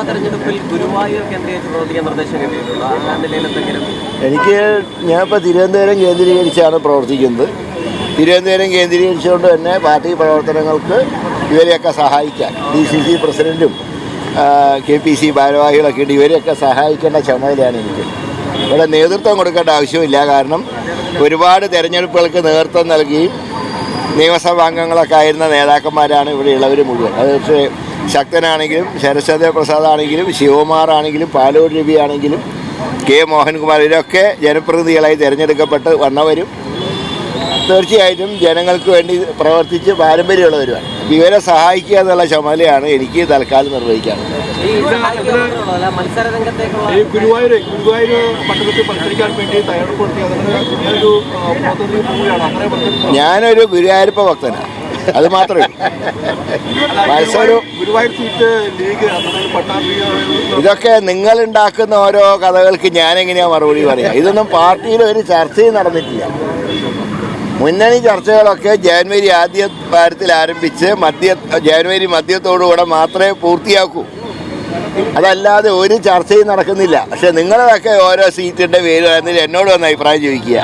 നിയമസഭാ തെരഞ്ഞെടുപ്പിൽ ഗുരുവായൂർ കേന്ദ്രീകരിച്ച് എനിക്ക് ഞാനിപ്പോൾ തിരുവനന്തപുരം കേന്ദ്രീകരിച്ചാണ് പ്രവർത്തിക്കുന്നത്. തിരുവനന്തപുരം കേന്ദ്രീകരിച്ചുകൊണ്ട് തന്നെ പാർട്ടി പ്രവർത്തനങ്ങൾക്ക് ഇവരെയൊക്കെ സഹായിക്കാൻ ഡി സി സി പ്രസിഡന്റും കെ പി സി ഭാരവാഹികളൊക്കെ ഉണ്ട്. ഇവരെയൊക്കെ സഹായിക്കേണ്ട ചുമതലയാണ് എനിക്ക്. ഇവിടെ നേതൃത്വം കൊടുക്കേണ്ട ആവശ്യമില്ല. കാരണം ഒരുപാട് തെരഞ്ഞെടുപ്പുകൾക്ക് നേതൃത്വം നൽകുകയും നിയമസഭാംഗങ്ങളൊക്കെ ആയിരുന്ന നേതാക്കന്മാരാണ് ഇവിടെ ഉള്ളവർ മുഴുവൻ. അത് പക്ഷേ ശക്തനാണെങ്കിലും ശരശ്ചന്ദ്ര പ്രസാദ് ആണെങ്കിലും ശിവകുമാർ ആണെങ്കിലും പാലൂർ രവി ആണെങ്കിലും കെ മോഹൻകുമാർ ഇവരൊക്കെ ജനപ്രതിനിധികളായി തിരഞ്ഞെടുക്കപ്പെട്ട് വന്നവരും തീർച്ചയായിട്ടും ജനങ്ങൾക്ക് വേണ്ടി പ്രവർത്തിച്ച് പാരമ്പര്യമുള്ളവരുമാണ്. അപ്പോൾ ഇവരെ സഹായിക്കുക എന്നുള്ള ചുമതലയാണ് എനിക്ക് തൽക്കാലം പോവുകയാണ് ഞാനൊരു ഗുരുവായൂരപ്പ ഭക്തനാണ് അത് മാത്രമേ മത്സരം ഇതൊക്കെ നിങ്ങൾ ഉണ്ടാക്കുന്ന ഓരോ കഥകൾക്ക് ഞാനെങ്ങനെയാ മറുപടി പറയാം? ഇതൊന്നും പാർട്ടിയിൽ ഒരു ചർച്ചയും നടന്നിട്ടില്ല. മുന്നണി ചർച്ചകളൊക്കെ ജനുവരി ആദ്യ വാരത്തിൽ ആരംഭിച്ച് മധ്യ ജനുവരി മധ്യത്തോടുകൂടെ മാത്രമേ പൂർത്തിയാക്കൂ. അതല്ലാതെ ഒരു ചർച്ചയും നടക്കുന്നില്ല. പക്ഷെ നിങ്ങളതൊക്കെ ഓരോ സീറ്റിന്റെ പേര് വരുന്നതിൽ എന്നോട് വന്ന് അഭിപ്രായം ചോദിക്കുക.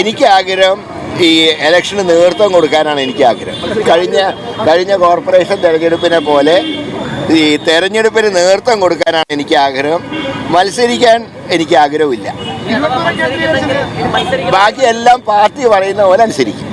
എനിക്ക് ആഗ്രഹം ഈ ഇലക്ഷന് നേതൃത്വം കൊടുക്കാനാണ് എനിക്ക് ആഗ്രഹം. കഴിഞ്ഞ കഴിഞ്ഞ കോർപ്പറേഷൻ തെരഞ്ഞെടുപ്പിനെ പോലെ ഈ തെരഞ്ഞെടുപ്പിന് നേതൃത്വം കൊടുക്കാനാണ് എനിക്ക് ആഗ്രഹം. മത്സരിക്കാൻ എനിക്ക് ആഗ്രഹമില്ല. ബാക്കിയെല്ലാം ബാക്കി എല്ലാം പാർട്ടി പറയുന്ന പോലെ അനുസരിക്കും.